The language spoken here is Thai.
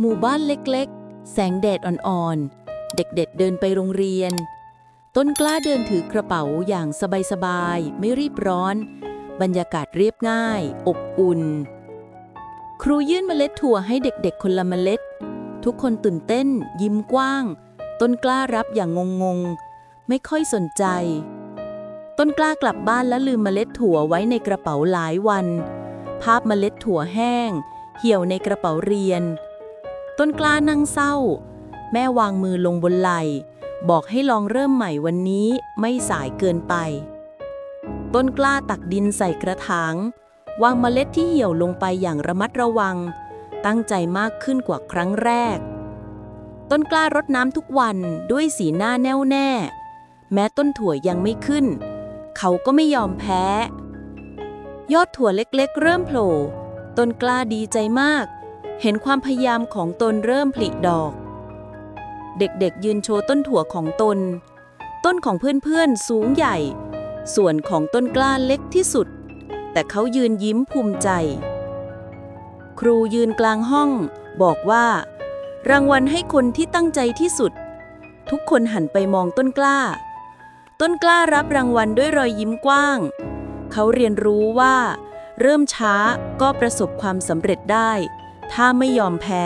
หมู่บ้านเล็กๆ แสงแดดอ่อนๆ เด็กๆเดินไปโรงเรียน ต้นกล้าเดินถือกระเป๋าอย่างสบายๆ ไม่รีบร้อน บรรยากาศเรียบง่าย อบอุ่น ครูยื่นเมล็ดถั่วให้เด็กๆ คนละเมล็ด ทุกคนตื่นเต้น ยิ้มกว้าง ต้นกล้ารับอย่างงงๆ ไม่ค่อยสนใจ ต้นกล้ากลับบ้านและลืมเมล็ดถั่วไว้ในกระเป๋าหลายวัน ภาพเมล็ดถั่วแห้ง เหี่ยวในกระเป๋าเรียน ต้นกล้านั่งเศร้า แม่วางมือลงบนไหล่บอกให้ลองเริ่มใหม่วันนี้ไม่สายเกินไป ต้นกล้าตักดินใส่กระถาง วางเมล็ดที่เหี่ยวลงไปอย่างระมัดระวัง ตั้งใจมากขึ้นกว่าครั้งแรก ต้นกล้ารดน้ำทุกวันด้วยสีหน้าแน่วแน่ แม้ต้นถั่วยังไม่ขึ้น เขาก็ไม่ยอมแพ้ ยอดถั่วเล็กๆ เริ่มโผล่ ต้นกล้าดีใจมาก เห็นความพยายามของตนเริ่มผลิดอก เด็กๆยืนโชว์ต้นถั่วของตน ต้นของเพื่อนๆสูงใหญ่ ส่วนของต้นกล้าเล็กที่สุด แต่เขายืนยิ้มภูมิใจ ครูยืนกลางห้อง บอกว่า รางวัลให้คนที่ตั้งใจที่สุด ทุกคนหันไปมองต้นกล้า ต้นกล้ารับรางวัลด้วยรอยยิ้มกว้าง เขาเรียนรู้ว่า เริ่มช้าก็ประสบความสำเร็จได้ ถ้าไม่ยอมแพ้